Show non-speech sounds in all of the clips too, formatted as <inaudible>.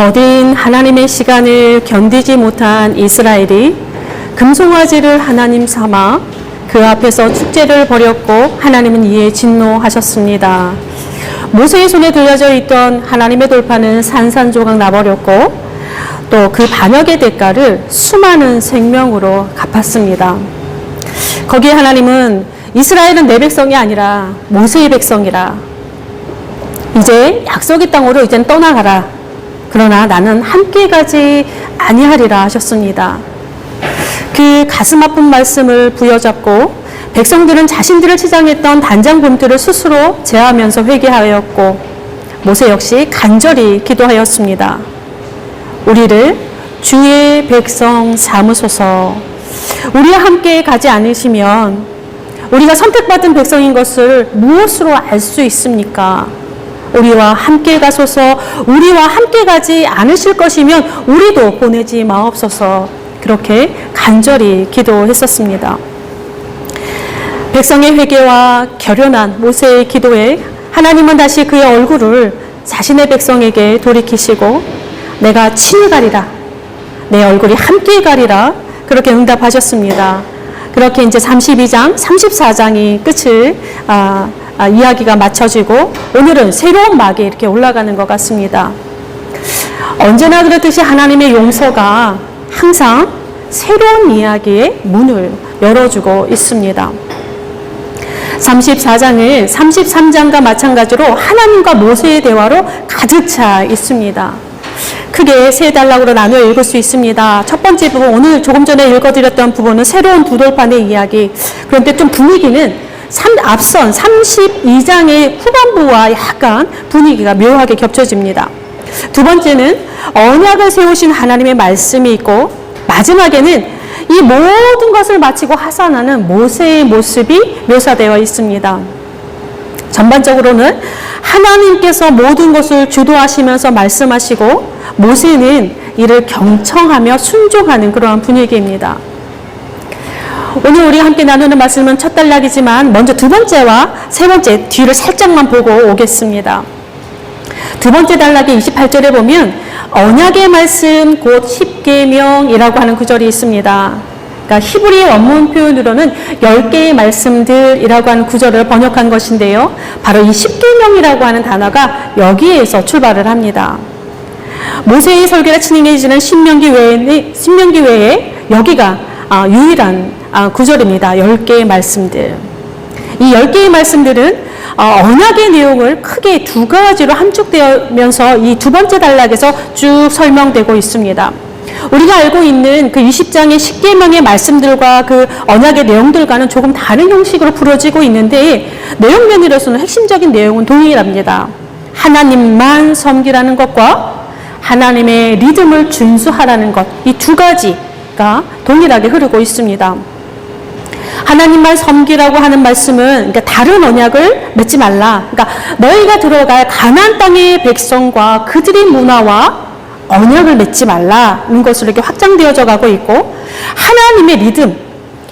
더딘 하나님의 시간을 견디지 못한 이스라엘이 금송아지를 하나님 삼아 그 앞에서 축제를 벌였고 하나님은 이에 진노하셨습니다. 모세의 손에 들려져 있던 하나님의 돌파는 산산조각 나버렸고 또 그 반역의 대가를 수많은 생명으로 갚았습니다. 거기에 하나님은 이스라엘은 내 백성이 아니라 모세의 백성이라. 이제 약속의 땅으로 이젠 떠나가라. 그러나 나는 함께 가지 아니하리라 하셨습니다. 그 가슴 아픈 말씀을 부여잡고 백성들은 자신들을 치장했던 단장 범들을 스스로 제하면서 회개하였고 모세 역시 간절히 기도하였습니다. 우리를 주의 백성 삼으소서 우리와 함께 가지 않으시면 우리가 선택받은 백성인 것을 무엇으로 알 수 있습니까? 우리와 함께 가소서 우리와 함께 가지 않으실 것이면 우리도 보내지 마옵소서 그렇게 간절히 기도했었습니다. 백성의 회개와 결연한 모세의 기도에 하나님은 다시 그의 얼굴을 자신의 백성에게 돌이키시고 내가 친히 가리라 내 얼굴이 함께 가리라 그렇게 응답하셨습니다. 그렇게 이제 32장, 34장이 끝을 아, 아, 이야기가 맞춰지고 오늘은 새로운 막이 이렇게 올라가는 것 같습니다. 언제나 그렇듯이 하나님의 용서가 항상 새로운 이야기의 문을 열어주고 있습니다. 34장은 33장과 마찬가지로 하나님과 모세의 대화로 가득 차 있습니다. 크게 세 단락으로 나누어 읽을 수 있습니다. 첫 번째 부분, 오늘 조금 전에 읽어드렸던 부분은 새로운 두 돌판의 이야기. 그런데 좀 분위기는 삼, 앞선 32장의 후반부와 약간 분위기가 묘하게 겹쳐집니다. 두 번째는 언약을 세우신 하나님의 말씀이 있고, 마지막에는 이 모든 것을 마치고 하산하는 모세의 모습이 묘사되어 있습니다. 전반적으로는 하나님께서 모든 것을 주도하시면서 말씀하시고 모세는 이를 경청하며 순종하는 그러한 분위기입니다. 오늘 우리 함께 나누는 말씀은 첫 단락이지만 먼저 두 번째와 세 번째 뒤를 살짝만 보고 오겠습니다. 두 번째 단락의 28절에 보면 언약의 말씀 곧 십계명이라고 하는 구절이 있습니다. 그러니까 히브리 원문 표현으로는 10개의 말씀들이라고 하는 구절을 번역한 것인데요. 바로 이 십계명이라고 하는 단어가 여기에서 출발을 합니다. 모세의 설계가 진행해지는 신명기 외에, 신명기 외에 여기가 아, 유일한 아, 구절입니다. 10개의 말씀들. 이 10개의 말씀들은 어, 언약의 내용을 크게 두 가지로 함축되면서 이 두 번째 단락에서 쭉 설명되고 있습니다. 우리가 알고 있는 그 20장의 10계명의 말씀들과 그 언약의 내용들과는 조금 다른 형식으로 풀어지고 있는데 내용 면으로서는 핵심적인 내용은 동일합니다. 하나님만 섬기라는 것과 하나님의 리듬을 준수하라는 것, 이 두 가지 가 동일하게 흐르고 있습니다. 하나님만 섬기라고 하는 말씀은 그러니까 다른 언약을 맺지 말라. 그러니까 너희가 들어갈 가나안 땅의 백성과 그들의 문화와 언약을 맺지 말라는 것으로 이렇게 확장되어져 가고 있고 하나님의 리듬,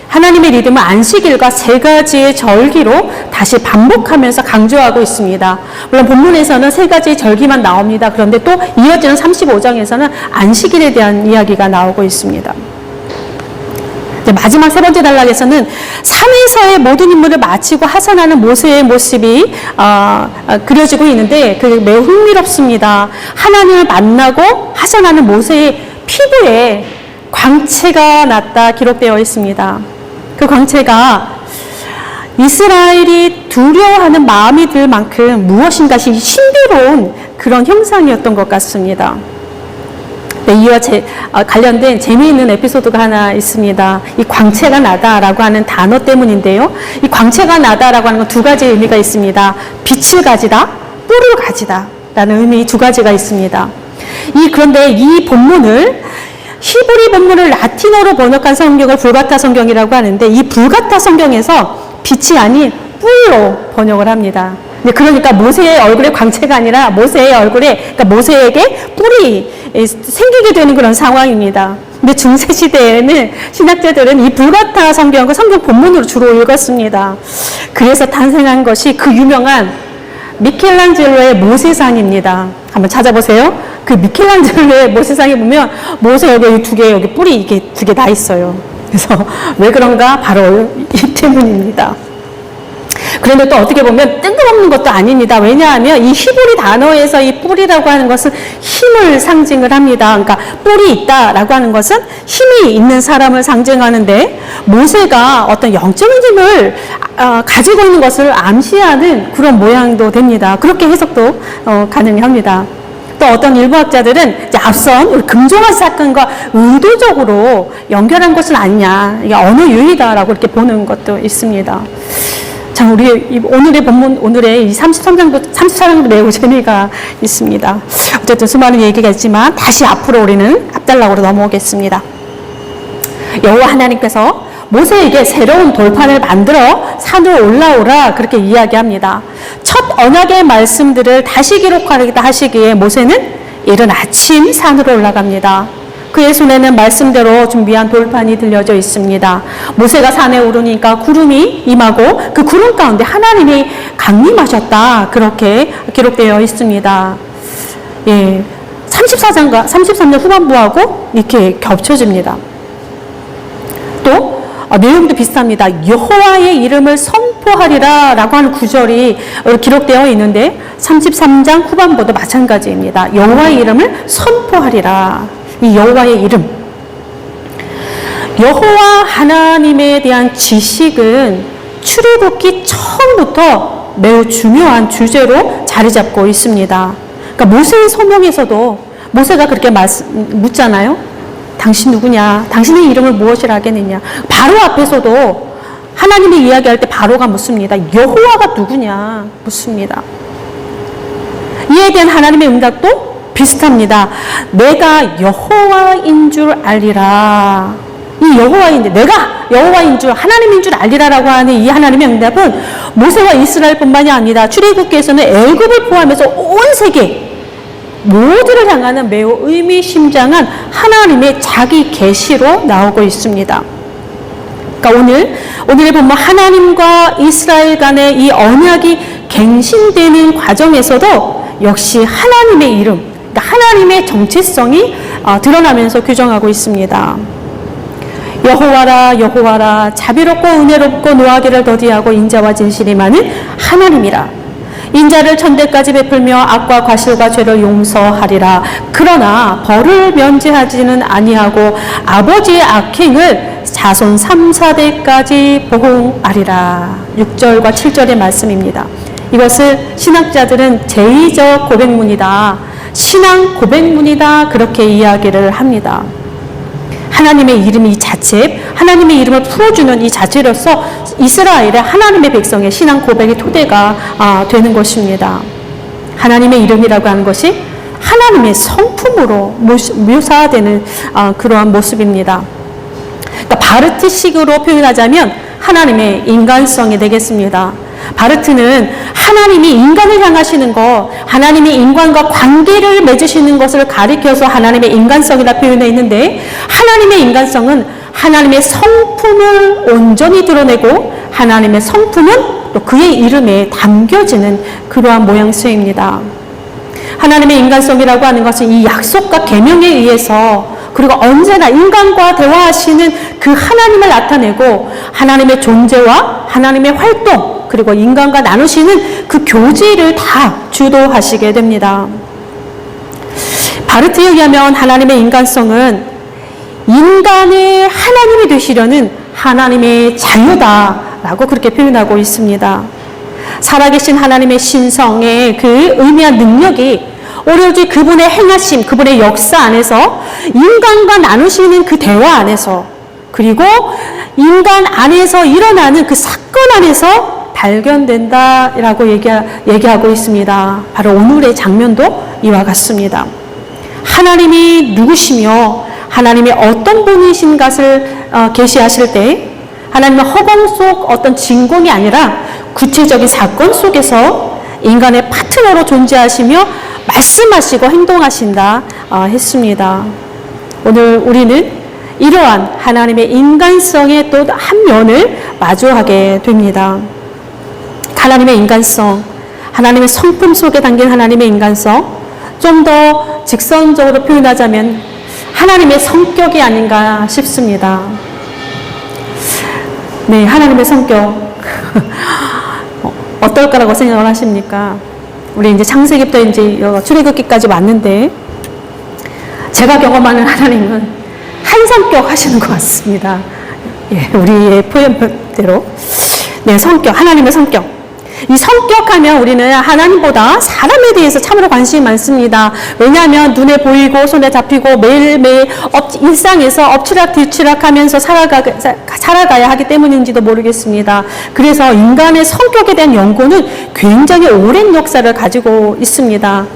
하나님의 리듬은 안식일과 세 가지의 절기로 다시 반복하면서 강조하고 있습니다. 물론 본문에서는 세 가지의 절기만 나옵니다. 그런데 또 이어지는 35장에서는 안식일에 대한 이야기가 나오고 있습니다. 마지막 세 번째 단락에서는 산에서의 모든 임무를 마치고 하산하는 모세의 모습이 어, 어, 그려지고 있는데 그 매우 흥미롭습니다. 하나님을 만나고 하산하는 모세의 피부에 광채가 났다 기록되어 있습니다. 그 광채가 이스라엘이 두려워하는 마음이 들 만큼 무엇인가 신비로운 그런 형상이었던 것 같습니다. 네, 이와 제, 어, 관련된 재미있는 에피소드가 하나 있습니다. 이 광채가 나다라고 하는 단어 때문인데요. 이 광채가 나다라고 하는 건 두 가지 의미가 있습니다. 빛을 가지다, 뿔을 가지다. 라는 의미 두 가지가 있습니다. 이, 그런데 이 본문을 히브리 본문을 라틴어로 번역한 성경을 불가타 성경이라고 하는데 이 불가타 성경에서 빛이 아닌 뿔로 번역을 합니다. 네, 그러니까 모세의 얼굴에 광채가 아니라 모세의 얼굴에 그러니까 모세에게 뿔이 생기게 되는 그런 상황입니다. 근데 중세 시대에는 신학자들은 이 불가타 성경과 성경 본문으로 주로 읽었습니다. 그래서 탄생한 것이 그 유명한 미켈란젤로의 모세산입니다. 한번 찾아보세요. 그 미켈란젤로의 모세상에 보면 모세 여기 두 개, 여기 뿔이 이게 두개다 있어요. 그래서 <laughs> 왜 그런가? 바로 이 <laughs> 때문입니다. 그런데 또 어떻게 보면 뜬금없는 것도 아닙니다. 왜냐하면 이 히브리 단어에서 이 뿔이라고 하는 것은 힘을 상징을 합니다. 그러니까 뿔이 있다라고 하는 것은 힘이 있는 사람을 상징하는데 모세가 어떤 영적인 힘을 어, 가지고 있는 것을 암시하는 그런 모양도 됩니다. 그렇게 해석도 어, 가능합니다. 또 어떤 일부 학자들은 이제 앞선 금종한 사건과 의도적으로 연결한 것은 아니냐. 이게 언어 유희다라고 이렇게 보는 것도 있습니다. 자, 우리 이 오늘의 본문, 오늘의 이 33장도, 34장도 매우 재미가 있습니다. 어쨌든 수많은 얘기가 있지만 다시 앞으로 우리는 앞달락으로 넘어오겠습니다. 여호와 하나님께서 모세에게 새로운 돌판을 만들어 산으로 올라오라 그렇게 이야기합니다. 첫 언약의 말씀들을 다시 기록하겠다 하시기에 모세는 이른 아침 산으로 올라갑니다. 그의 손에는 말씀대로 준비한 돌판이 들려져 있습니다. 모세가 산에 오르니까 구름이 임하고 그 구름 가운데 하나님이 강림하셨다. 그렇게 기록되어 있습니다. 예. 34장과 33년 후반부하고 이렇게 겹쳐집니다. 또 어, 내용도 비슷합니다. 여호와의 이름을 선포하리라 라고 하는 구절이 기록되어 있는데 33장 후반부도 마찬가지입니다. 여호와의 이름을 선포하리라. 이 여호와의 이름. 여호와 하나님에 대한 지식은 출애굽기 처음부터 매우 중요한 주제로 자리 잡고 있습니다. 그러니까 모세의 소명에서도 모세가 그렇게 묻잖아요. 당신 누구냐? 당신의 이름을 무엇이라 하겠느냐? 바로 앞에서도 하나님이 이야기할 때 바로가 묻습니다. 여호와가 누구냐? 묻습니다. 이에 대한 하나님의 응답도 비슷합니다. 내가 여호와인 줄 알리라. 이 여호와인데 내가 여호와인 줄 하나님인 줄 알리라라고 하는 이 하나님의 응답은 모세와 이스라엘뿐만이 아니라 출애굽기에서는 애굽을 포함해서 온 세계 모두를 향하는 매우 의미심장한 하나님의 자기 계시로 나오고 있습니다. 그러니까 오늘 오늘의 본문 하나님과 이스라엘 간의 이 언약이 갱신되는 과정에서도 역시 하나님의 이름, 하나님의 정체성이 어, 드러나면서 규정하고 있습니다. 여호와라 여호와라 자비롭고 은혜롭고 노하기를 더디하고 인자와 진실이 많은 하나님이라 인자를 천대까지 베풀며 악과 과실과 죄를 용서하리라. 그러나 벌을 면제하지는 아니하고 아버지의 악행을 자손 3, 4대까지 보호하리라. 6절과 7절의 말씀입니다. 이것을 신학자들은 제2적 고백문이다. 신앙 고백문이다. 그렇게 이야기를 합니다. 하나님의 이름 이 자체, 하나님의 이름을 풀어주는 이 자체로서 이스라엘의 하나님의 백성의 신앙 고백의 토대가 아, 되는 것입니다. 하나님의 이름이라고 하는 것이 하나님의 성품으로 묘사되는 아, 그러한 모습입니다. 그러니까 바르트식으로 표현하자면 하나님의 인간성이 되겠습니다. 바르트는 하나님이 인간을 향하시는 것, 하나님이 인간과 관계를 맺으시는 것을 가리켜서 하나님의 인간성이라 표현해 있는데, 하나님의 인간성은 하나님의 성품을 온전히 드러내고, 하나님의 성품은 또 그의 이름에 담겨지는 그러한 모양새입니다. 하나님의 인간성이라고 하는 것은 이 약속과 계명에 의해서 그리고 언제나 인간과 대화하시는 그 하나님을 나타내고 하나님의 존재와 하나님의 활동 그리고 인간과 나누시는 그 교제를 다 주도하시게 됩니다. 바르트에 의하면 하나님의 인간성은 인간의 하나님이 되시려는 하나님의 자유다라고 그렇게 표현하고 있습니다. 살아계신 하나님의 신성의 그 의미한 능력이 오로지 그분의 행하심, 그분의 역사 안에서 인간과 나누시는 그 대화 안에서 그리고 인간 안에서 일어나는 그 사건 안에서 발견된다라고 얘기, 얘기하고 있습니다. 바로 오늘의 장면도 이와 같습니다. 하나님이 누구시며 하나님이 어떤 분이신 것을 어, 계시하실 때 하나님의 허공 속 어떤 진공이 아니라 구체적인 사건 속에서 인간의 파트너로 존재하시며 말씀하시고 행동하신다 어, 했습니다. 오늘 우리는 이러한 하나님의 인간성의 또 한 면을 마주하게 됩니다. 하나님의 인간성, 하나님의 성품 속에 담긴 하나님의 인간성, 좀 더 직선적으로 표현하자면 하나님의 성격이 아닌가 싶습니다. 네, 하나님의 성격. 어, <laughs> 어떨까라고 생각을 하십니까? 우리 이제 창세기부터 이제 출애굽기까지 왔는데 제가 경험하는 하나님은 한 성격 하시는 것 같습니다. 예, 우리의 표현대로. 네, 성격, 하나님의 성격. 이 성격하면 우리는 하나님보다 사람에 대해서 참으로 관심이 많습니다. 왜냐하면 눈에 보이고 손에 잡히고 매일매일 업, 일상에서 엎치락 뒤치락 하면서 살아가, 살아가야 하기 때문인지도 모르겠습니다. 그래서 인간의 성격에 대한 연구는 굉장히 오랜 역사를 가지고 있습니다.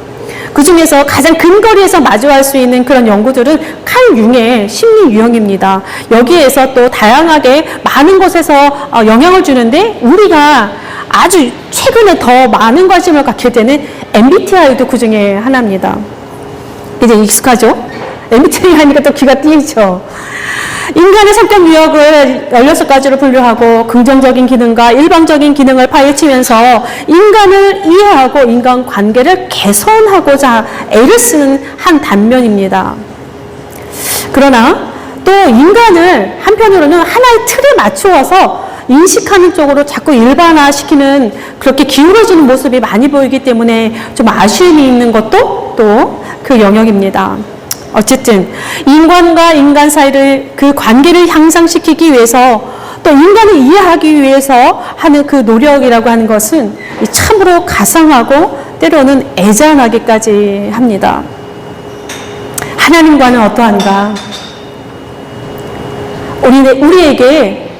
그 중에서 가장 근거리에서 마주할 수 있는 그런 연구들은 칼 융의 심리 유형입니다. 여기에서 또 다양하게 많은 곳에서 어, 영향을 주는데 우리가 아주 최근에 더 많은 관심을 갖게 되는 MBTI도 그 중에 하나입니다. 이제 익숙하죠? MBTI 하니까 또 귀가 띄죠. 인간의 성격 유형을 16가지로 분류하고 긍정적인 기능과 일방적인 기능을 파헤치면서 인간을 이해하고 인간 관계를 개선하고자 애를 쓰는 한 단면입니다. 그러나 또 인간을 한편으로는 하나의 틀에 맞추어서 인식하는 쪽으로 자꾸 일반화시키는 그렇게 기울어지는 모습이 많이 보이기 때문에 좀 아쉬움이 있는 것도 또 그 영역입니다. 어쨌든 인간과 인간 사이를 그 관계를 향상시키기 위해서 또 인간을 이해하기 위해서 하는 그 노력이라고 하는 것은 참으로 가상하고 때로는 애잔하기까지 합니다. 하나님과는 어떠한가? 우리, 우리에게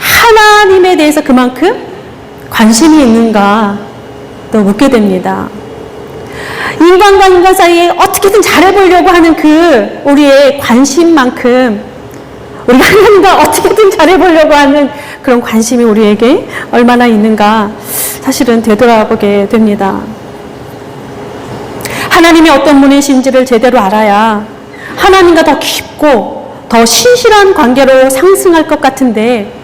하나님에 대해서 그만큼 관심이 있는가 또 묻게 됩니다. 인간과 인간 사이에 어떻게든 잘해보려고 하는 그 우리의 관심만큼 우리가 하나님과 어떻게든 잘해보려고 하는 그런 관심이 우리에게 얼마나 있는가 사실은 되돌아보게 됩니다. 하나님이 어떤 분이신지를 제대로 알아야 하나님과 더 깊고 더 신실한 관계로 상승할 것 같은데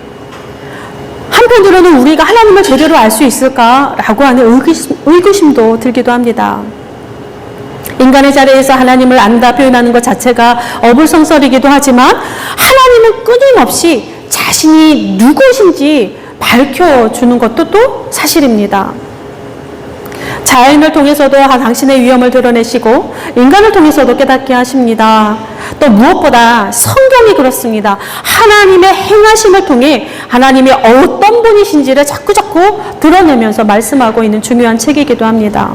한편으로는 우리가 하나님을 제대로 알 수 있을까라고 하는 의구심, 의구심 도 들기도 합니다. 인간의 자리에서 하나님을 안다 표현하는 것 자체가 어불성설이기도 하지만 하나님은 끊임없이 자신이 누구신지 밝혀주는 것도 또 사실입니다. 자연을 통해서도 당신의 위험을 드러내시고 인간을 통해서도 깨닫게 하십니다. 또 무엇보다 성경이 그렇습니다. 하나님의 행하심을 통해 하나님이 어떤 분이신지를 자꾸자꾸 드러내면서 말씀하고 있는 중요한 책이기도 합니다.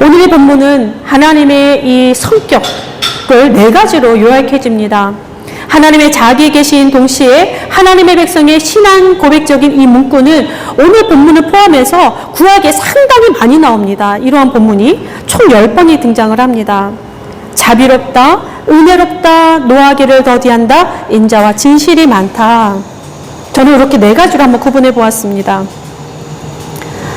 오늘의 본문은 하나님의 이 성격을 네 가지로 요약해집니다. 하나님의 자기 계신 동시에 하나님의 백성의 신앙 고백적인 이 문구는 오늘 본문을 포함해서 구약에 상당히 많이 나옵니다. 이러한 본문이 총 10번이 등장을 합니다. 자비롭다, 은혜롭다, 노하기를 더디한다, 인자와 진실이 많다. 저는 이렇게 네 가지로 한번 구분해 보았습니다.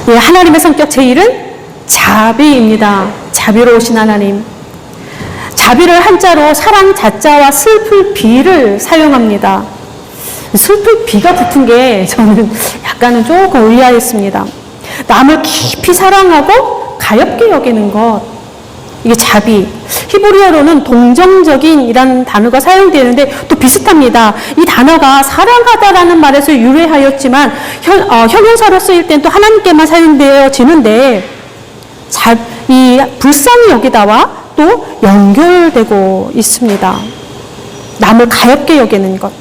예, 하나님의 성격 제1은 자비입니다. 자비로우신 하나님. 자비를 한자로 사랑 자자와 슬플 비를 사용합니다. 슬플 비가 붙은 게 저는 약간은 조금 의아했습니다. 남을 깊이 사랑하고 가엽게 여기는 것. 이게 자비. 히브리어로는 동정적인이라는 단어가 사용되는데 또 비슷합니다. 이 단어가 사랑하다라는 말에서 유래하였지만 현, 어, 형용사로 쓰일 땐 또 하나님께만 사용되어지는데 자, 이 불쌍히 여기다와 또 연결되고 있습니다. 남을 가엽게 여기는 것.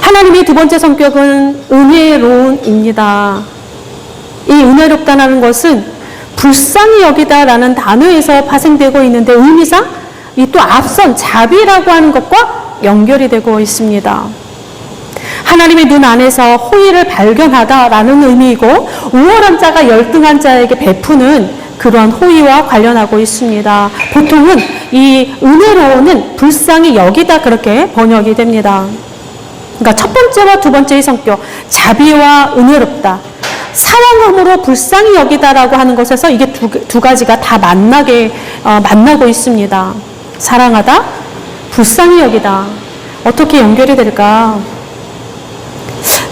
하나님의 두 번째 성격은 은혜로운입니다. 이 은혜롭다는 것은 불쌍히 여기다라는 단어에서 파생되고 있는데 의미상 이 또 앞선 자비라고 하는 것과 연결이 되고 있습니다. 하나님의 눈 안에서 호의를 발견하다라는 의미이고 우월한 자가 열등한 자에게 베푸는 그러한 호의와 관련하고 있습니다. 보통은 이 은혜로우는 불쌍히 여기다 그렇게 번역이 됩니다. 그러니까 첫 번째와 두 번째의 성격, 자비와 은혜롭다. 사랑함으로 불쌍히 여기다라고 하는 것에서 이게 두, 두 가지가 다 만나게, 어, 만나고 있습니다. 사랑하다, 불쌍히 여기다. 어떻게 연결이 될까?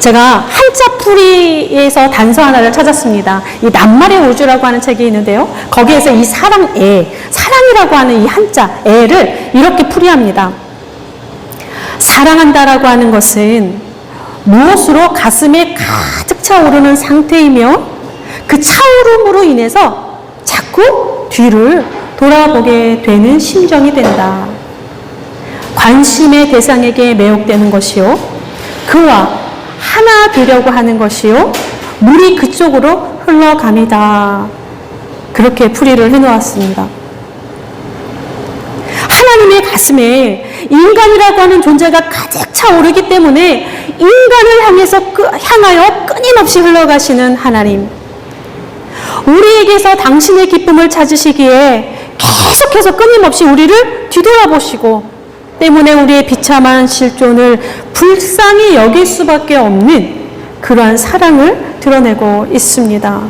제가 한자 풀이에서 단서 하나를 찾았습니다. 이 낱말의 우주라고 하는 책이 있는데요. 거기에서 이 사랑 애, 사랑이라고 하는 이 한자 애를 이렇게 풀이합니다. 사랑한다라고 하는 것은 무엇으로 가슴에 가득 차오르는 상태이며 그 차오름으로 인해서 자꾸 뒤를 돌아보게 되는 심정이 된다. 관심의 대상에게 매혹되는 것이요. 그와 하나 되려고 하는 것이요. 물이 그쪽으로 흘러갑니다. 그렇게 풀이를 해놓았습니다. 하나님의 가슴에 인간이라고 하는 존재가 가득 차오르기 때문에 인간을 향해서 끄- 향하여 끊임없이 흘러가시는 하나님. 우리에게서 당신의 기쁨을 찾으시기에 계속해서 끊임없이 우리를 뒤돌아보시고 때문에 우리의 비참한 실존을 불쌍히 여길 수밖에 없는 그러한 사랑을 드러내고 있습니다.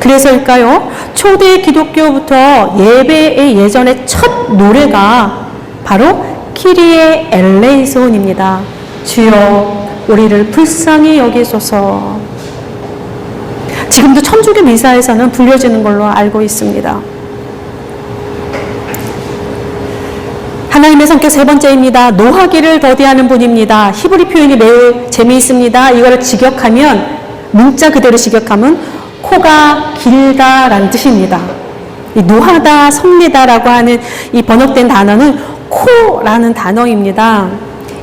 그래서일까요? 초대 기독교부터 예배의 예전의 첫 노래가 바로 키리에 엘레이손입니다. 주여 우리를 불쌍히 여기소서. 지금도 천주교 미사에서는 불려지는 걸로 알고 있습니다. 하나님의 성격 세 번째입니다. 노하기를 더디하는 분입니다. 히브리 표현이 매우 재미있습니다. 이거를 직역하면 문자 그대로 직역하면 코가 길다라는 뜻입니다. 이 노하다, 성내다라고 하는 이 번역된 단어는 코라는 단어입니다.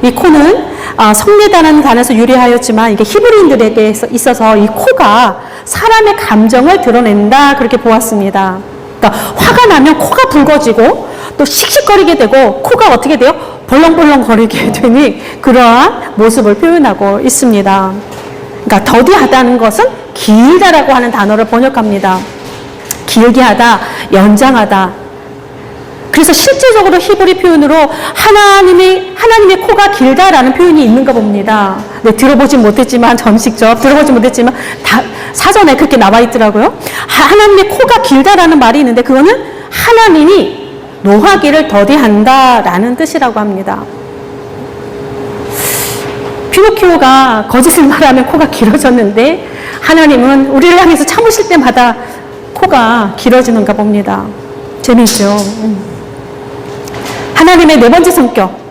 이 코는 아, 성내다라는 단어에서 유래하였지만 이게 히브리인들에게 있어서 이 코가 사람의 감정을 드러낸다 그렇게 보았습니다. 그러니까 화가 나면 코가 붉어지고 또 씩씩거리게 되고 코가 어떻게 돼요? 벌렁벌렁 거리게 <laughs> 되니 그러한 모습을 표현하고 있습니다. 그러니까 더디하다는 것은 길다라고 하는 단어를 번역합니다. 길게 하다, 연장하다. 그래서 실제적으로 히브리 표현으로 하나님의 하나님의 코가 길다라는 표현이 있는가 봅니다. 네, 들어보진 못했지만 전식적 들어보진 못했지만 다 사전에 그렇게 나와 있더라고요. 하- 하나님의 코가 길다라는 말이 있는데 그거는 하나님이 노하기를 더디한다라는 뜻이라고 합니다. 피노키오가 거짓을 말하면 코가 길어졌는데 하나님은 우리를 향해서 참으실 때마다 코가 길어지는가 봅니다. 재미있죠. 음. 하나님의 네 번째 성격.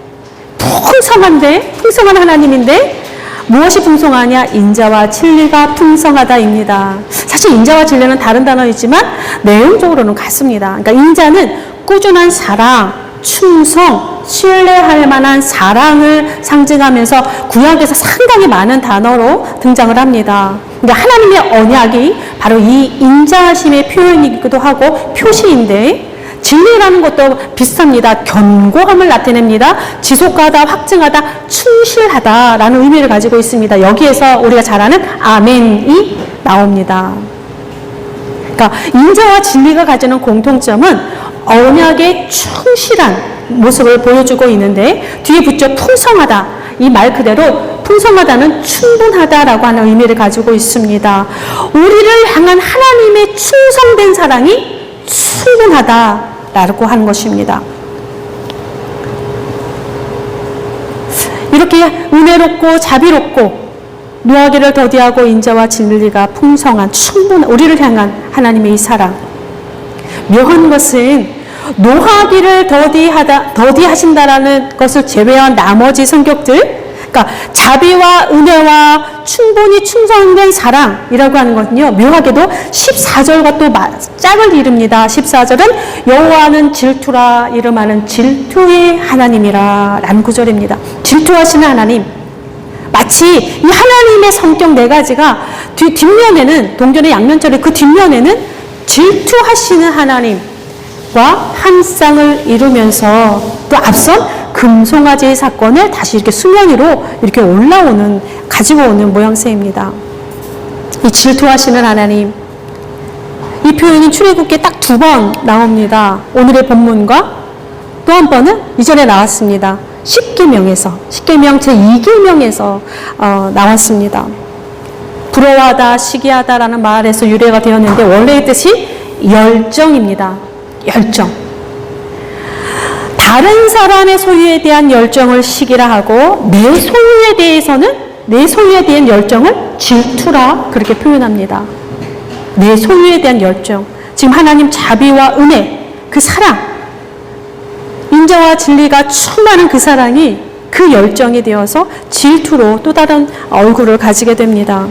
풍성한데, 풍성한 하나님인데, 무엇이 풍성하냐? 인자와 진리가 풍성하다입니다. 사실 인자와 진리는 다른 단어이지만, 내용적으로는 같습니다. 그러니까 인자는 꾸준한 사랑, 충성, 신뢰할 만한 사랑을 상징하면서 구약에서 상당히 많은 단어로 등장을 합니다. 그러니까 하나님의 언약이 바로 이 인자하심의 표현이기도 하고 표시인데, 진리라는 것도 비슷합니다. 견고함을 나타냅니다. 지속하다, 확증하다, 충실하다라는 의미를 가지고 있습니다. 여기에서 우리가 잘 아는 아멘이 나옵니다. 그러니까 인자와 진리가 가지는 공통점은 언약에 충실한 모습을 보여주고 있는데 뒤에 붙여 풍성하다. 이 말 그대로 풍성하다는 충분하다라고 하는 의미를 가지고 있습니다. 우리를 향한 하나님의 충성된 사랑이 충분하다라고 하는 것입니다. 이렇게 은혜롭고 자비롭고 노하기를 더디하고 인자와 진리가 풍성한 충분한 우리를 향한 하나님의 이 사랑. 묘한 것은 노하기를 더디하다 더디하신다라는 것을 제외한 나머지 성격들 그러니까 자비와 은혜와 충분히 충성된 사랑이라고 하는 것은요 묘하게도 14절과 또 마- 짝을 이룹니다. 14절은 여호와는 질투라 이름하는 질투의 하나님이라 라는 구절입니다. 질투하시는 하나님. 마치 이 하나님의 성격 네 가지가 뒤, 뒷면에는 동전의 양면처럼 그 뒷면에는 질투하시는 하나님 과한 쌍을 이루면서 또 앞선 금송아지 사건을 다시 이렇게 수면 위로 이렇게 올라오는 가지고 오는 모양새입니다. 이 질투하시는 하나님 이 표현이 출애굽기에 딱 두 번 나옵니다. 오늘의 본문과 또 한 번은 이전에 나왔습니다. 10계명에서 10계명 제 2계명에서 어, 나왔습니다. 부러워하다, 시기하다라는 말에서 유래가 되었는데 원래의 뜻이 열정입니다. 열정. 다른 사람의 소유에 대한 열정을 시기라 하고 내 소유에 대해서는 내 소유에 대한 열정을 질투라 그렇게 표현합니다. 내 소유에 대한 열정. 지금 하나님 자비와 은혜, 그 사랑, 인자와 진리가 충만한 그 사랑이 그 열정이 되어서 질투로 또 다른 얼굴을 가지게 됩니다.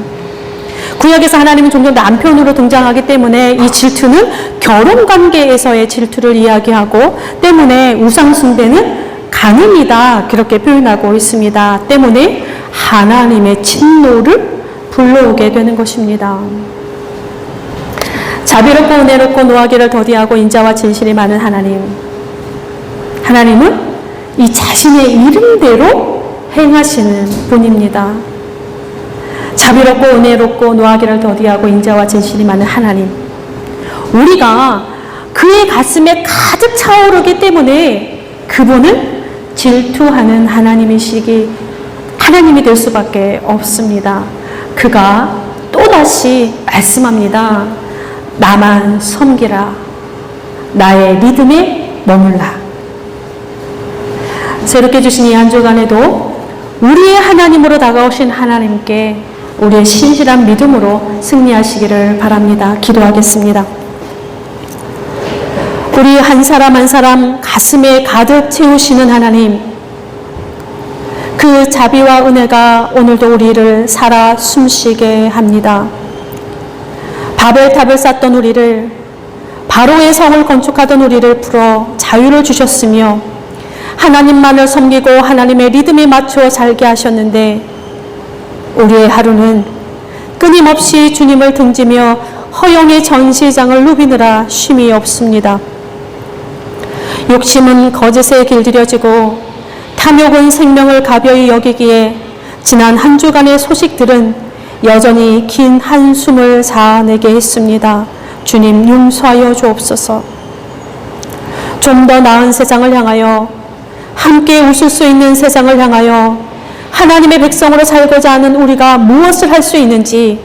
구약에서 하나님은 종종 남편으로 등장하기 때문에 이 질투는 결혼 관계에서의 질투를 이야기하고 때문에 우상 숭배는 간음이다 그렇게 표현하고 있습니다. 때문에 하나님의 진노를 불러오게 되는 것입니다. 자비롭고 은혜롭고 노하기를 더디하고 인자와 진실이 많은 하나님. 하나님은 이 자신의 이름대로 행하시는 분입니다. 자비롭고 은혜롭고 노하기를 더디하고 인자와 진실이 많은 하나님. 우리가 그의 가슴에 가득 차오르기 때문에 그분은 질투하는 하나님이시기 하나님이 될 수밖에 없습니다. 그가 또다시 말씀합니다. 나만 섬기라. 나의 믿음에 머물라. 새롭게 주신 이 한 주간에도 우리의 하나님으로 다가오신 하나님께 우리의 신실한 믿음으로 승리하시기를 바랍니다. 기도하겠습니다. 우리 한 사람 한 사람 가슴에 가득 채우시는 하나님, 그 자비와 은혜가 오늘도 우리를 살아 숨쉬게 합니다. 바벨탑을 쌓던 우리를 바로의 성을 건축하던 우리를 풀어 자유를 주셨으며 하나님만을 섬기고 하나님의 리듬에 맞춰 살게 하셨는데 우리의 하루는 끊임없이 주님을 등지며 허영의 전시장을 누비느라 쉼이 없습니다. 욕심은 거짓에 길들여지고 탐욕은 생명을 가벼이 여기기에 지난 한 주간의 소식들은 여전히 긴 한숨을 자아내게 했습니다. 주님 용서하여 주옵소서. 좀 더 나은 세상을 향하여 함께 웃을 수 있는 세상을 향하여 하나님의 백성으로 살고자 하는 우리가 무엇을 할 수 있는지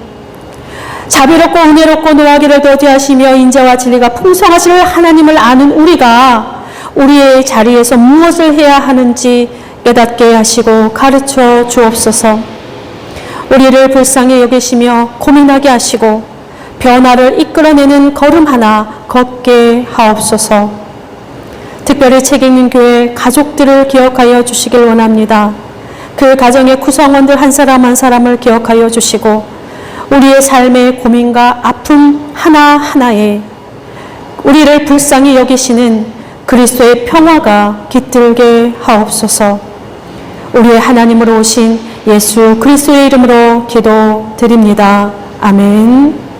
자비롭고 은혜롭고 노하기를 더디하시며 인자와 진리가 풍성하실 하나님을 아는 우리가 우리의 자리에서 무엇을 해야 하는지 깨닫게 하시고 가르쳐 주옵소서. 우리를 불쌍히 여기시며 고민하게 하시고 변화를 이끌어내는 걸음 하나 걷게 하옵소서. 특별히 책 읽는 교회 가족들을 기억하여 주시길 원합니다. 그 가정의 구성원들 한 사람 한 사람을 기억하여 주시고 우리의 삶의 고민과 아픔 하나하나에 우리를 불쌍히 여기시는 그리스도의 평화가 깃들게 하옵소서. 우리의 하나님으로 오신 예수 그리스도의 이름으로 기도드립니다. 아멘.